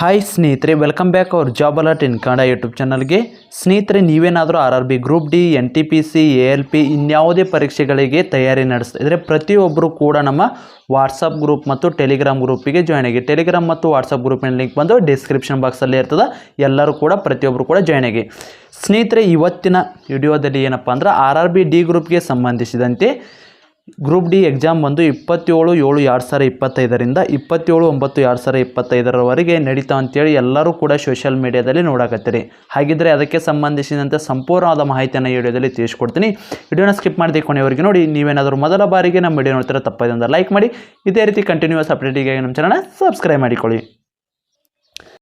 Hi ಸ್ನೇಹಿತರೆ welcome back ಅವ್ರ job alert in Kannada YouTube ಚಾನಲ್ಗೆ ಸ್ನೇಹಿತರೆ, ನೀವೇನಾದರೂ R R B group D N T P C A L P ಇನ್ಯಾವುದೇ ಪರೀಕ್ಷೆಗಳಿಗೆ ತಯಾರಿ ನಡೆಸ್ತಾ ಇದ್ದರೆ ಪ್ರತಿಯೊಬ್ಬರು ಕೂಡ ನಮ್ಮ ವಾಟ್ಸಪ್ ಗ್ರೂಪ್ ಮತ್ತು ಟೆಲಿಗ್ರಾಮ್ ಗ್ರೂಪಿಗೆ ಜಾಯ್ನ್ ಆಗಿ. ಟೆಲಿಗ್ರಾಮ್ ಮತ್ತು ವಾಟ್ಸಪ್ ಗ್ರೂಪಿನ ಲಿಂಕ್ ಬಂದು ಡಿಸ್ಕ್ರಿಪ್ಷನ್ ಬಾಕ್ಸಲ್ಲಿ ಇರ್ತದೆ. ಎಲ್ಲರೂ ಕೂಡ ಪ್ರತಿಯೊಬ್ಬರು ಕೂಡ ಜಾಯ್ನ್ ಆಗಿ. ಸ್ನೇಹಿತರೆ, ಇವತ್ತಿನ ವಿಡಿಯೋದಲ್ಲಿ ಏನಪ್ಪ ಅಂದ್ರೆ ಆರ್ ಆರ್ ಬಿ ಡಿ ಗ್ರೂಪ್ಗೆ ಸಂಬಂಧಿಸಿದಂತೆ ಗ್ರೂಪ್ ಡಿ ಎಕ್ಸಾಮ್ ಬಂದು ಇಪ್ಪತ್ತೇಳು ಏಳು ಎರಡು ಸಾವಿರ ಇಪ್ಪತ್ತೈದರಿಂದ ಇಪ್ಪತ್ತೇಳು ಒಂಬತ್ತು ಎರಡು ಸಾವಿರ ಇಪ್ಪತ್ತೈದರವರೆಗೆ ನಡೀತಾ ಅಂತೇಳಿ ಎಲ್ಲರೂ ಕೂಡ ಸೋಷಿಯಲ್ ಮೀಡಿಯಾದಲ್ಲಿ ನೋಡಕತ್ತೀರಿ. ಹಾಗಿದ್ರೆ ಅದಕ್ಕೆ ಸಂಬಂಧಿಸಿದಂತೆ ಸಂಪೂರ್ಣವಾದ ಮಾಹಿತಿಯನ್ನು ಈ ವಿಡಿಯೋದಲ್ಲಿ ತಿಳಿಸ್ಕೊಡ್ತೀನಿ. ವಿಡಿಯೋನ ಸ್ಕಿಪ್ ಮಾಡದೆ ಕೊನೆಯವರೆಗೆ ನೋಡಿ, ನೀವೇನಾದರೂ ಮೊದಲ ಬಾರಿಗೆ ನಮ್ಮ ವಿಡಿಯೋ ನೋಡ್ತೀರ ತಪ್ಪದೆ ಒಂದು ಲೈಕ್ ಮಾಡಿ. ಇದೇ ರೀತಿ ಕಂಟಿನ್ಯೂಸ್ ಅಪ್ಡೇಟಿಗೆ ನಮ್ಮ ಚಾನಲ್ ಸಬ್ಸ್ಕ್ರೈಬ್ ಮಾಡಿಕೊಳ್ಳಿ.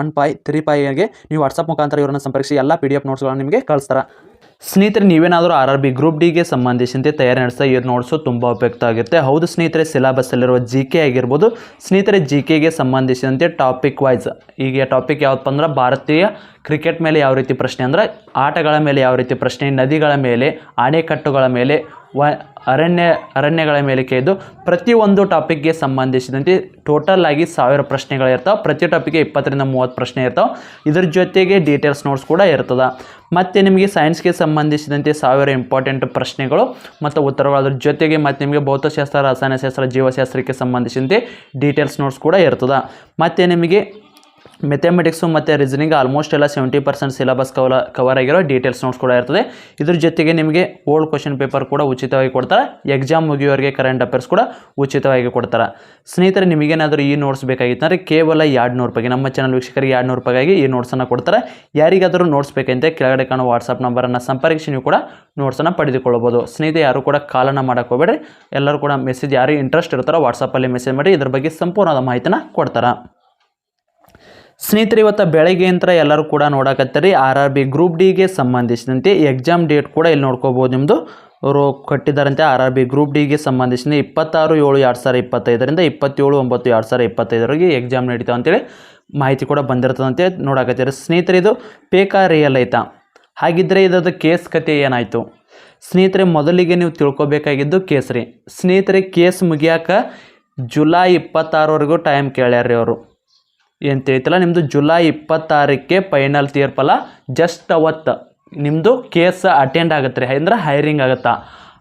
one five three ಫೈಗೆ ನೀವು ವಾಟ್ಸಪ್ ಮುಖಾಂತರ ಇವರನ್ನು ಸಂಪರ್ಕಿಸಿ, ಎಲ್ಲ ಪಿ ಡಿ ಎಫ್ ನೋಟ್ಸ್ಗಳನ್ನು ನಿಮಗೆ ಕಳಿಸ್ತಾರೆ. ಸ್ನೇಹಿತರೆ, ನೀವೇನಾದರೂ ಆರ್ ಆರ್ ಬಿ ಗ್ರೂಪ್ ಡಿಗೆ ಸಂಬಂಧಿಸಿದಂತೆ ತಯಾರಿ ನಡೆಸ್ತಾ ಈ ನೋಟ್ಸು ತುಂಬ ಉಪಯುಕ್ತ ಆಗುತ್ತೆ. ಹೌದು ಸ್ನೇಹಿತರೆ ಸಿಲೆಬಸ್ಸಲ್ಲಿರುವ ಜಿ ಕೆ ಆಗಿರ್ಬೋದು. ಸ್ನೇಹಿತರೆ ಜಿ ಕೆಗೆ ಸಂಬಂಧಿಸಿದಂತೆ ಟಾಪಿಕ್ ವೈಸ್ ಈಗ ಟಾಪಿಕ್ ಯಾವುದಪ್ಪ ಅಂದ್ರೆ ಭಾರತೀಯ ಕ್ರಿಕೆಟ್ ಮೇಲೆ ಯಾವ ರೀತಿ ಪ್ರಶ್ನೆ ಅಂದ್ರೆ ಆಟಗಳ ಮೇಲೆ ಯಾವ ರೀತಿ ಪ್ರಶ್ನೆ, ನದಿಗಳ ಮೇಲೆ ಅಣೆಕಟ್ಟುಗಳ ಮೇಲೆ ಅರಣ್ಯ, ಅರಣ್ಯಗಳ ಮೇಲೆ ಇದ್ದು ಪ್ರತಿಯೊಂದು ಟಾಪಿಕ್ಗೆ ಸಂಬಂಧಿಸಿದಂತೆ ಟೋಟಲ್ ಆಗಿ ಸಾವಿರ ಪ್ರಶ್ನೆಗಳಿರ್ತಾವೆ ಪ್ರತಿ ಟಾಪಿಕ್ಗೆ ಇಪ್ಪತ್ತರಿಂದ ಮೂವತ್ತು ಪ್ರಶ್ನೆ ಇರ್ತಾವೆ. ಇದ್ರ ಜೊತೆಗೆ ಡೀಟೇಲ್ಸ್ ನೋಟ್ಸ್ ಕೂಡ ಇರ್ತದೆ. ಮತ್ತು ನಿಮಗೆ ಸೈನ್ಸ್ಗೆ ಸಂಬಂಧಿಸಿದಂತೆ ಸಾವಿರ ಇಂಪಾರ್ಟೆಂಟ್ ಪ್ರಶ್ನೆಗಳು ಮತ್ತು ಉತ್ತರಗಳು. ಅದ್ರ ಜೊತೆಗೆ ಮತ್ತು ನಿಮಗೆ ಭೌತಶಾಸ್ತ್ರ, ರಸಾಯನಶಾಸ್ತ್ರ, ಜೀವಶಾಸ್ತ್ರಕ್ಕೆ ಸಂಬಂಧಿಸಿದಂತೆ ಡೀಟೇಲ್ಸ್ ನೋಟ್ಸ್ ಕೂಡ ಇರ್ತದೆ. ಮತ್ತು ನಿಮಗೆ ಮೆಥಮೆಟಿಕ್ಸು ಮತ್ತು ರೀಸನಿಂಗ್ ಆಲ್ಮೋಸ್ಟ್ ಎಲ್ಲ seventy percent syllabus cover cover ಆಗಿರೋ ಡೀಟೇಲ್ಸ್ ನೋಟ್ಸ್ ಕೂಡ ಇರ್ತದೆ. ಇದ್ರ ಜೊತೆಗೆ ನಿಮಗೆ ಓಲ್ಡ್ ಕ್ವಶನ್ ಪೇಪರ್ ಕೂಡ ಉಚಿತವಾಗಿ ಕೊಡ್ತಾರೆ. ಎಕ್ಸಾಮ್ ಮುಗಿಯೋರಿಗೆ ಕರೆಂಟ್ ಅಫೇರ್ಸ್ ಕೂಡ ಉಚಿತವಾಗಿ ಕೊಡ್ತಾರೆ. ಸ್ನೇಹಿತರೆ, ನಿಮಗೇನಾದರೂ ಈ ನೋಟ್ಸ್ ಬೇಕಾಗಿತ್ತಂದರೆ ಕೇವಲ ಎರಡು ನೂರು ರೂಪಾಯಿಗೆ, ನಮ್ಮ ಚಾನಲ್ ವೀಕ್ಷಕರಿಗೆ ಎರಡು ನೂರು ರೂಪಾಯಿಗಾಗಿ ಈ ನೋಟ್ಸನ್ನು ಕೊಡ್ತಾರೆ. ಯಾರಿಗಾದರೂ ನೋಟ್ಸ್ ಬೇಕಂತೆ, ಕೆಳಗಡೆ ಕಾಣೋ ವಾಟ್ಸಪ್ ನಂಬರನ್ನು ಸಂಪರ್ಕಿಸಿ, ನೀವು ಕೂಡ ನೋಟ್ಸನ್ನು ಪಡೆದುಕೊಳ್ಳಬಹುದು. ಸ್ನೇಹಿತರೆ, ಯಾರು ಕೂಡ ಕಾಲನ್ನು ಮಾಡೋಕ್ಕೆ ಹೋಗಬೇಡ್ರಿ. ಎಲ್ಲರೂ ಕೂಡ ಮೆಸೇಜ್ ಯಾರು ಇಂಟ್ರೆಸ್ಟ್ ಇರ್ತಾರೋ ವಾಟ್ಸಪ್ಪಲ್ಲಿ ಮೆಸೇಜ್ ಮಾಡಿ, ಇದ್ರ ಬಗ್ಗೆ ಸಂಪೂರ್ಣವಾದ ಮಾಹಿತಿನ ಕೊಡ್ತಾರೆ. ಸ್ನೇಹಿತರೆ, ಇವತ್ತು ಬೆಳಗ್ಗೆ ಅಂತ ಎಲ್ಲರೂ ಕೂಡ ನೋಡಕತ್ತೀರಿ. ಆರ್ ಆರ್ ಬಿ ಗ್ರೂಪ್ ಡಿಗೆ ಸಂಬಂಧಿಸಿದಂತೆ ಎಕ್ಸಾಮ್ ಡೇಟ್ ಕೂಡ ಇಲ್ಲಿ ನೋಡ್ಕೋಬೋದು ನಿಮ್ಮದು ಅವರು ಕಟ್ಟಿದ್ದಾರಂತೆ ಆರ್ ಆರ್ ಬಿ ಗ್ರೂಪ್ ಡಿಗೆ ಸಂಬಂಧಿಸಿದ ಇಪ್ಪತ್ತಾರು, ಏಳು, ಎರಡು ಸಾವಿರ ಇಪ್ಪತ್ತೈದರಿಂದ ಇಪ್ಪತ್ತೇಳು, ಒಂಬತ್ತು, ಎರಡು ಸಾವಿರ ಇಪ್ಪತ್ತೈದರವರೆಗೆ ಎಕ್ಸಾಮ್ ನಡೀತಾವೆ ಅಂತೇಳಿ ಮಾಹಿತಿ ಕೂಡ ಬಂದಿರ್ತದಂತೆ ನೋಡಕತ್ತೀರಿ. ಸ್ನೇಹಿತರೆ, ಇದು ಪೇಕಾ ರಿಯಲ್ ಐತಾ? ಹಾಗಿದ್ದರೆ ಇದರದ ಕೇಸ್ ಕತೆ ಏನಾಯಿತು? ಸ್ನೇಹಿತರೆ, ಮೊದಲಿಗೆ ನೀವು ತಿಳ್ಕೊಬೇಕಾಗಿದ್ದು ಕೇಸ್ರಿ ಸ್ನೇಹಿತರೆ, ಕೇಸ್ ಮುಗಿಯಾಕ ಜುಲೈ ಇಪ್ಪತ್ತಾರವರೆಗೂ ಟೈಮ್ ಕೇಳ್ಯಾರ್ರಿ ಅವರು. ಏನು ಐತಲ್ಲ ನಿಮ್ಮದು ಜುಲೈ ಇಪ್ಪತ್ತಾರಕ್ಕೆ ಫೈನಲ್ ತೀರ್ಪಲ್ಲ? ಜಸ್ಟ್ ಅವತ್ತು ನಿಮ್ಮದು ಕೇಸ್ ಅಟೆಂಡ್ ಆಗತ್ತೆ ರೀ, ಅಂದ್ರೆ ಹೈರಿಂಗ್ ಆಗುತ್ತಾ?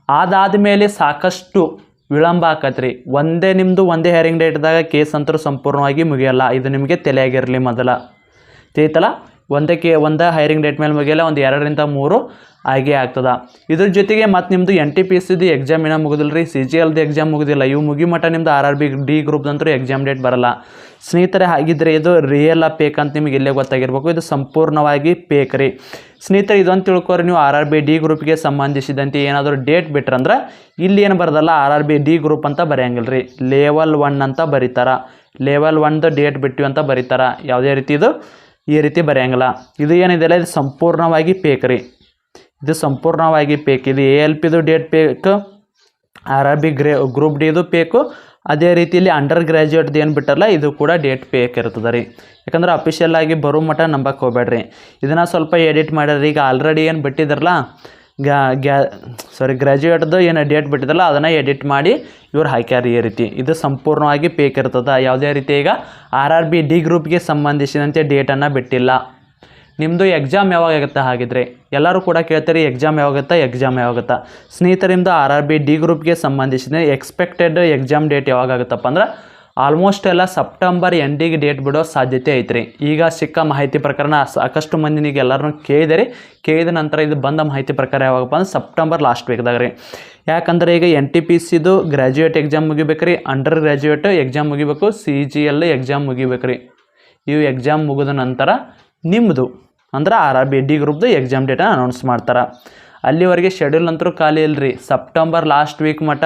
ಅದಾದಮೇಲೆ ಸಾಕಷ್ಟು ವಿಳಂಬ ಆಕತ್ರಿ ಒಂದೇ ನಿಮ್ಮದು ಒಂದೇ ಹೈರಿಂಗ್ ಡೇಟ್ದಾಗ ಕೇಸ್ ಅಂತರೂ ಸಂಪೂರ್ಣವಾಗಿ ಮುಗಿಯಲ್ಲ. ಇದು ನಿಮಗೆ ತಲೆಯಾಗಿರಲಿ ಮೊದಲ. ತಿಳಿತಲ್ಲ? ಒಂದೇ ಒಂದು ಹೈರಿಂಗ್ ಡೇಟ್ ಮೇಲೆ ಮುಗಿಯಲ್ಲ, ಒಂದು ಎರಡರಿಂದ ಮೂರು ಆಗೇ ಆಗ್ತದ. ಇದ್ರ ಜೊತೆಗೆ ಮತ್ತು ನಿಮ್ಮದು ಎನ್ ಟಿ ಪಿ ಸಿದು ಎಕ್ಸಾಮ್ ಏನೋ ಮುಗಿದಿಲ್ಲ ರೀ ಸಿ ಜಿ ಎಲ್ದು ಎಕ್ಸಾಮ್ ಮುಗಿದಿಲ್ಲ. ಇವು ಮುಗಿ ಮಟ್ಟ ನಿಮ್ದು ಆರ್ ಆರ್ ಬಿ ಡಿ ಗ್ರೂಪ್ದಂತೂ ಎಕ್ಸಾಮ್ ಡೇಟ್ ಬರಲ್ಲ. ಸ್ನೇಹಿತರೆ, ಹಾಗಿದ್ರೆ ಇದು ರಿಯಲ್ ಆ ಪೇಕ್ ಅಂತ ನಿಮಗೆ ಇಲ್ಲೇ ಗೊತ್ತಾಗಿರ್ಬೇಕು. ಇದು ಸಂಪೂರ್ಣವಾಗಿ ಪೇಕ್ ರೀ. ಸ್ನೇಹಿತರೆ, ಇದೊಂದು ತಿಳ್ಕೊರಿ. ನೀವು ಆರ್ ಆರ್ ಬಿ ಡಿ ಗ್ರೂಪ್ಗೆ ಸಂಬಂಧಿಸಿದಂತೆ ಏನಾದರೂ ಡೇಟ್ ಬಿಟ್ರಂದ್ರೆ ಇಲ್ಲಿ ಏನು ಬರೋದಲ್ಲ? R R B D group ಅಂತ ಬರೆಯಂಗಿಲ್ಲ ರೀ ಲೆವೆಲ್ ಒನ್ ಅಂತ ಬರೀತಾರ. ಲೆವೆಲ್ ಒನ್ದು ಡೇಟ್ ಬಿಟ್ಟಿವಿ ಅಂತ ಬರೀತಾರ. ಯಾವುದೇ ರೀತಿ ಇದು ಈ ರೀತಿ ಬರೆಯಂಗಿಲ್ಲ. ಇದು ಏನಿದೆಯಲ್ಲ ಇದು ಸಂಪೂರ್ಣವಾಗಿ ಪೇಕ್ ರೀ. ಇದು ಸಂಪೂರ್ಣವಾಗಿ ಪೇಕ್ ಇದು A L ಪಿದು date fake R R B grey group ಡಿದು ಪೇಕು ಅದೇ ರೀತಿಯಲ್ಲಿ ಅಂಡರ್ ಗ್ರ್ಯಾಜುಯೇಟ್ದು ಏನು ಬಿಟ್ಟಲ್ಲ ಇದು ಕೂಡ ಡೇಟ್ ಪೇಕ್ ಇರ್ತದೆ ರೀ. ಯಾಕಂದ್ರೆ ಅಫಿಷಿಯಲ್ ಆಗಿ ಬರೋ ಮಟ್ಟ ನಂಬಕ್ಕೆ ಹೋಗ್ಬೇಡ್ರಿ. ಇದನ್ನು ಸ್ವಲ್ಪ ಎಡಿಟ್ ಮಾಡ್ಯಾರ ಈಗ ಆಲ್ರೆಡಿ ಏನು ಬಿಟ್ಟಿದ್ರಲ್ಲ ಗ್ಯಾ ಗ್ಯಾ ಸಾರಿ ಗ್ರ್ಯಾಜುಯೇಟ್ದು ಏನು ಡೇಟ್ ಬಿಟ್ಟಿದಲ್ಲ ಅದನ್ನು ಎಡಿಟ್ ಮಾಡಿ ಇವ್ರು ಹಾಕ್ಯಾರ ಈ ರೀತಿ. ಇದು ಸಂಪೂರ್ಣವಾಗಿ ಪೇಕ್ ಇರ್ತದೆ. ಯಾವುದೇ ರೀತಿ ಈಗ ಆರ್ ಆರ್ ಬಿ ಡಿ ಗ್ರೂಪ್ಗೆ ಸಂಬಂಧಿಸಿದಂತೆ ಡೇಟನ್ನು ಬಿಟ್ಟಿಲ್ಲ. ನಿಮ್ಮದು ಎಕ್ಸಾಮ್ ಯಾವಾಗ ಆಗುತ್ತೆ ಹಾಗಿದ್ರೆ? ಎಲ್ಲರೂ ಕೂಡ ಕೇಳ್ತಾರೆ ಎಕ್ಸಾಮ್ ಯಾವಾಗತ್ತಾ ಎಕ್ಸಾಮ್ ಯಾವಾಗುತ್ತಾ ಸ್ನೇಹಿತರಿಂದ ಆರ್ ಆರ್ ಬಿ ಡಿ ಗ್ರೂಪ್ಗೆ ಸಂಬಂಧಿಸಿದ ಎಕ್ಸ್ಪೆಕ್ಟೆಡ್ ಎಕ್ಸಾಮ್ ಡೇಟ್ ಯಾವಾಗ ಆಗುತ್ತಪ್ಪ ಅಂದ್ರೆ ಆಲ್ಮೋಸ್ಟ್ ಎಲ್ಲ ಸೆಪ್ಟೆಂಬರ್ ಎಂಡಿಗೆ ಡೇಟ್ ಬಿಡೋ ಸಾಧ್ಯತೆ ಐತ್ರಿ. ಈಗ ಸಿಕ್ಕ ಮಾಹಿತಿ ಪ್ರಕಾರ ಸಾಕಷ್ಟು ಮಂದಿನಿಗೆ ಎಲ್ಲರೂ ಕೇಳಿದೆ ಕೇಳಿದ ನಂತರ ಇದು ಬಂದ ಮಾಹಿತಿ ಪ್ರಕಾರ ಯಾವಾಗಪ್ಪ ಅಂದ್ರೆ ಸೆಪ್ಟೆಂಬರ್ ಲಾಸ್ಟ್ ವೀಕ್ದಾಗ ರೀ. ಯಾಕಂದ್ರೆ ಈಗ ಎನ್ ಟಿ ಪಿ ಸಿದು ಗ್ರ್ಯಾಜುಯೇಟ್ ಎಕ್ಸಾಮ್ ಮುಗಿಬೇಕು ರೀ. ಅಂಡರ್ ಗ್ರ್ಯಾಜುಯೇಟ್ ಎಕ್ಸಾಮ್ ಮುಗಿಬೇಕು ಸಿ ಜಿ ಎಲ್ ಎಕ್ಸಾಮ್ ಮುಗಿಬೇಕು ರೀ. ಇವು ಎಕ್ಸಾಮ್ ಮುಗಿದ ನಂತರ ನಿಮ್ಮದು ಅಂದ್ರೆ ಆರ್ ಆರ್ ಬಿ ಡಿ ಗ್ರೂಪ್ದು ಎಕ್ಸಾಮ್ ಡೇಟನ್ನು ಅನೌನ್ಸ್ ಮಾಡ್ತಾರೆ. ಅಲ್ಲಿವರೆಗೆ ಶೆಡ್ಯೂಲ್ ಅಂತರೂ ಖಾಲಿ ಇಲ್ಲರಿ ಸೆಪ್ಟೆಂಬರ್ ಲಾಸ್ಟ್ ವೀಕ್ ಮಟ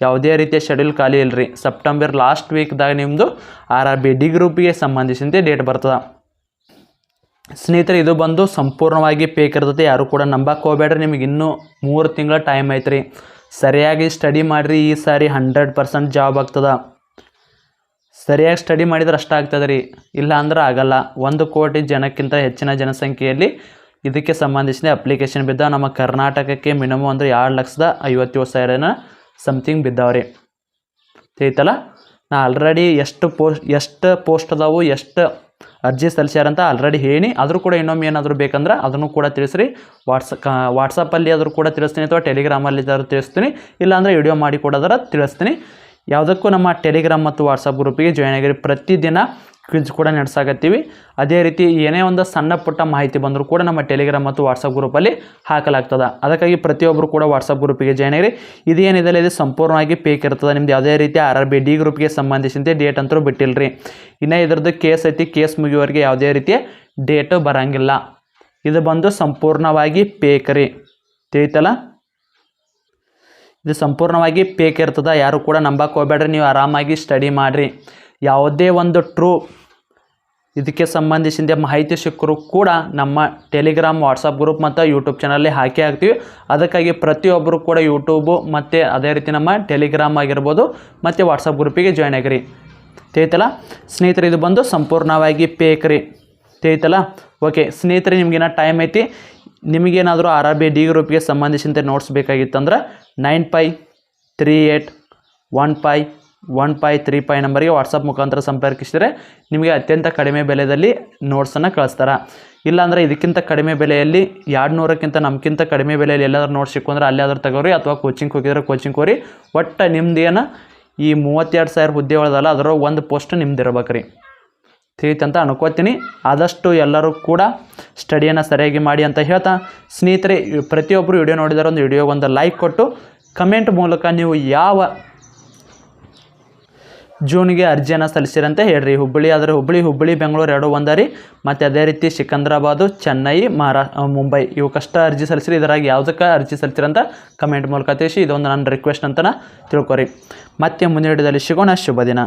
ಯಾವುದೇ ರೀತಿಯ ಶೆಡ್ಯೂಲ್ ಖಾಲಿ ಇಲ್ಲರಿ ಸೆಪ್ಟೆಂಬರ್ ಲಾಸ್ಟ್ ವೀಕ್ದಾಗ ನಿಮ್ಮದು ಆರ್ ಆರ್ ಬಿ ಡಿ ಗ್ರೂಪಿಗೆ ಸಂಬಂಧಿಸಿದಂತೆ ಡೇಟ್ ಬರ್ತದೆ. ಸ್ನೇಹಿತರೆ, ಇದು ಬಂದು ಸಂಪೂರ್ಣವಾಗಿ ಪೇಕ್ ಇರ್ತದೆ. ಯಾರು ಕೂಡ ನಂಬಕ್ಕೆ ಹೋಗ್ಬೇಡ್ರಿ ನಿಮಗೆ ಇನ್ನೂ ಮೂರು ತಿಂಗಳ ಟೈಮ್ ಐತ್ರಿ. ಸರಿಯಾಗಿ ಸ್ಟಡಿ ಮಾಡಿರಿ. ಈ ಸಾರಿ ಹಂಡ್ರೆಡ್ ಪರ್ಸೆಂಟ್ ಜಾಬ್ ಆಗ್ತದ. ಸರಿಯಾಗಿ ಸ್ಟಡಿ ಮಾಡಿದ್ರೆ ಅಷ್ಟ ಆಗ್ತದೆ ರೀ ಇಲ್ಲ ಅಂದ್ರೆ ಆಗಲ್ಲ. ಒಂದು ಕೋಟಿ ಜನಕ್ಕಿಂತ ಹೆಚ್ಚಿನ ಜನಸಂಖ್ಯೆಯಲ್ಲಿ ಇದಕ್ಕೆ ಸಂಬಂಧಿಸಿದ ಅಪ್ಲಿಕೇಶನ್ ಬಿದ್ದ ನಮ್ಮ ಕರ್ನಾಟಕಕ್ಕೆ ಮಿನಿಮಮ್ ಅಂದರೆ ಎರಡು ಲಕ್ಷದ ಐವತ್ತೇಳು ಸಾವಿರನ ಸಮಥಿಂಗ್ ಬಿದ್ದಾವ್ರಿ. ತಿಳಿತಲ್ಲ? ನಾ ಆಲ್ರೆಡಿ ಎಷ್ಟು ಪೋಸ್ಟ್ ಎಷ್ಟು ಪೋಸ್ಟ್ ಅದಾವು, ಎಷ್ಟು ಅರ್ಜಿ ಸಲ್ಲಿಸ್ಯಾರಂತ ಆಲ್ರೆಡಿ ಹೇಳಿ ಆದರೂ ಕೂಡ ಇನ್ನೊಮ್ಮೆ ಏನಾದರೂ ಬೇಕಂದ್ರೆ ಅದನ್ನು ಕೂಡ ತಿಳಿಸ್ರಿ. ವಾಟ್ಸ ವಾಟ್ಸಪ್ಪಲ್ಲಿ ಆದರೂ ಕೂಡ ತಿಳಿಸ್ತೀನಿ ಅಥವಾ ಟೆಲಿಗ್ರಾಮಲ್ಲಿ ಆದರೂ ತಿಳಿಸ್ತೀನಿ. ಇಲ್ಲಾಂದರೆ ವಿಡಿಯೋ ಮಾಡಿ ಕೊಡೋದಾರ ತಿಳಿಸ್ತೀನಿ. ಯಾವುದಕ್ಕೂ ನಮ್ಮ ಟೆಲಿಗ್ರಾಮ್ ಮತ್ತು ವಾಟ್ಸಪ್ ಗ್ರೂಪಿಗೆ ಜಾಯ್ನ್ ಆಗಿರಿ. ಪ್ರತಿದಿನ ಕ್ವಿಜ್ ಕೂಡ ನಡೆಸಾಕತ್ತೀವಿ. ಅದೇ ರೀತಿ ಏನೇ ಒಂದು ಸಣ್ಣ ಪುಟ್ಟ ಮಾಹಿತಿ ಬಂದರೂ ಕೂಡ ನಮ್ಮ ಟೆಲಿಗ್ರಾಮ್ ಮತ್ತು ವಾಟ್ಸಪ್ ಗ್ರೂಪಲ್ಲಿ ಹಾಕಲಾಗ್ತದೆ. ಅದಕ್ಕಾಗಿ ಪ್ರತಿಯೊಬ್ಬರು ಕೂಡ ವಾಟ್ಸಪ್ ಗ್ರೂಪಿಗೆ ಜಾಯ್ನ್ ಆಗಿರಿ. ಇದು ಏನಿದೆ ಇದು ಸಂಪೂರ್ಣವಾಗಿ ಪೇಕ್ ಇರ್ತದೆ. ನಿಮ್ದು ಯಾವುದೇ ರೀತಿ ಆರ್ ಆರ್ ಬಿ ಡಿ ಗ್ರೂಪ್ಗೆ ಸಂಬಂಧಿಸಿದಂತೆ ಡೇಟ್ ಅಂತೂ ಬಿಟ್ಟಿಲ್ಲರಿ ಇನ್ನು ಇದ್ರದ್ದು ಕೇಸ್ ಐತಿ ಕೇಸ್ ಮುಗಿಯೋರಿಗೆ ಯಾವುದೇ ರೀತಿಯ ಡೇಟು ಬರಂಗಿಲ್ಲ. ಇದು ಬಂದು ಸಂಪೂರ್ಣವಾಗಿ ಪೇಕ್ ರೀ. ತಿಳಿತಲ್ಲ? ಇದು ಸಂಪೂರ್ಣವಾಗಿ ಪೇಕ್ ಇರ್ತದೆ. ಯಾರು ಕೂಡ ನಂಬಕ್ಕೆ ಹೋಗ್ಬೇಡ್ರಿ. ನೀವು ಆರಾಮಾಗಿ ಸ್ಟಡಿ ಮಾಡಿರಿ. ಯಾವುದೇ ಒಂದು ಟ್ರೂ ಇದಕ್ಕೆ ಸಂಬಂಧಿಸಿದ ಮಾಹಿತಿ ಸಿಕ್ಕರೂ ಕೂಡ ನಮ್ಮ ಟೆಲಿಗ್ರಾಮ್ ವಾಟ್ಸಪ್ ಗ್ರೂಪ್ ಮತ್ತು ಯೂಟ್ಯೂಬ್ ಚಾನಲ್ಲಿ ಹಾಕಿ ಹಾಕ್ತೀವಿ. ಅದಕ್ಕಾಗಿ ಪ್ರತಿಯೊಬ್ಬರು ಕೂಡ ಯೂಟ್ಯೂಬು ಮತ್ತು ಅದೇ ರೀತಿ ನಮ್ಮ ಟೆಲಿಗ್ರಾಮ್ ಆಗಿರ್ಬೋದು ಮತ್ತು ವಾಟ್ಸಪ್ ಗ್ರೂಪಿಗೆ ಜಾಯ್ನ್ ಆಗಿರಿ. ತಿಳಿತಲ್ಲ? ಸ್ನೇಹಿತರೆ, ಇದು ಬಂದು ಸಂಪೂರ್ಣವಾಗಿ ಪೇಕ್ರಿ ತಿಳಿತಲ್ಲ? ಓಕೆ ಸ್ನೇಹಿತರೆ, ನಿಮಗಿನ ಟೈಮ್ ಐತಿ. ನಿಮಗೇನಾದರೂ ಆರ್ ಆರ್ ಬಿ ಡಿ ಗ್ರೂಪಿಗೆ ಸಂಬಂಧಿಸಿದಂತೆ notes ಬೇಕಾಗಿತ್ತಂದ್ರೆ nine five three eight one five one five three five ನಂಬರಿಗೆ ವಾಟ್ಸಪ್ ಮುಖಾಂತರ ಸಂಪರ್ಕಿಸಿದರೆ ನಿಮಗೆ ಅತ್ಯಂತ ಕಡಿಮೆ ಬೆಲೆಯಲ್ಲಿ ನೋಟ್ಸನ್ನು ಕಳಿಸ್ತಾರೆ. ಇಲ್ಲಾಂದರೆ ಇದಕ್ಕಿಂತ ಕಡಿಮೆ ಬೆಲೆಯಲ್ಲಿ ಎರಡು ನೂರಕ್ಕಿಂತ ನಮ್ಗಿಂತ ಕಡಿಮೆ ಬೆಲೆಯಲ್ಲಿ ಎಲ್ಲಾದ್ರೂ ನೋಟ್ಸ್ ಸಿಕ್ಕು ಅಂದ್ರೆ ಅಲ್ಲಾದ್ರೂ ತಗೋರಿ ಅಥವಾ ಕೋಚಿಂಗ್ ಹೋಗಿದ್ರೆ ಕೋಚಿಂಗ್ ಹೋರಿ ಒಟ್ಟು ನಿಮ್ದೇನು ಈ ಮೂವತ್ತೆರಡು ಸಾವಿರ ಹುದ್ದೆ ಒಳದಲ್ಲ ಅದರ ಒಂದು ಪೋಸ್ಟ್ ನಿಮ್ದು ಇರ್ಬೇಕು ರೀ ತಿಳಿತಂತ ಅನ್ಕೋತೀನಿ. ಆದಷ್ಟು ಎಲ್ಲರೂ ಕೂಡ ಸ್ಟಡಿಯನ್ನು ಸರಿಯಾಗಿ ಮಾಡಿ ಅಂತ ಹೇಳ್ತಾ, ಸ್ನೇಹಿತರೆ ಪ್ರತಿಯೊಬ್ಬರು ವಿಡಿಯೋ ನೋಡಿದರೆ, ಒಂದು ವಿಡಿಯೋಗೆ ಒಂದು ಲೈಕ್ ಕೊಟ್ಟು ಕಮೆಂಟ್ ಮೂಲಕ ನೀವು ಯಾವ ಜೂನ್ಗೆ ಅರ್ಜಿಯನ್ನು ಸಲ್ಲಿಸಿರಂತೆ ಹೇಳ್ರಿ. ಹುಬ್ಬಳ್ಳಿ ಆದರೆ ಹುಬ್ಬಳ್ಳಿ ಹುಬ್ಬಳ್ಳಿ, ಬೆಂಗಳೂರು ಎರಡು ಒಂದರಿ ಮತ್ತು ಅದೇ ರೀತಿ ಸಿಕಂದ್ರಾಬಾದು, ಚೆನ್ನೈ, ಮಹಾರಾ ಮುಂಬೈ ಕಷ್ಟ ಅರ್ಜಿ ಸಲ್ಲಿಸಿರಿ. ಇದರಾಗಿ ಯಾವುದಕ್ಕೆ ಅರ್ಜಿ ಸಲ್ಲಿಸಿರಂತ ಕಮೆಂಟ್ ಮೂಲಕ ತಿಳಿಸಿ. ಇದೊಂದು ನನ್ನ ರಿಕ್ವೆಸ್ಟ್ ಅಂತ ತಿಳ್ಕೊರಿ. ಮತ್ತೆ ಮುಂದಿನ ವಿಡಿಯೋದಲ್ಲಿ ಸಿಗೋಣ. ಶುಭ ದಿನ.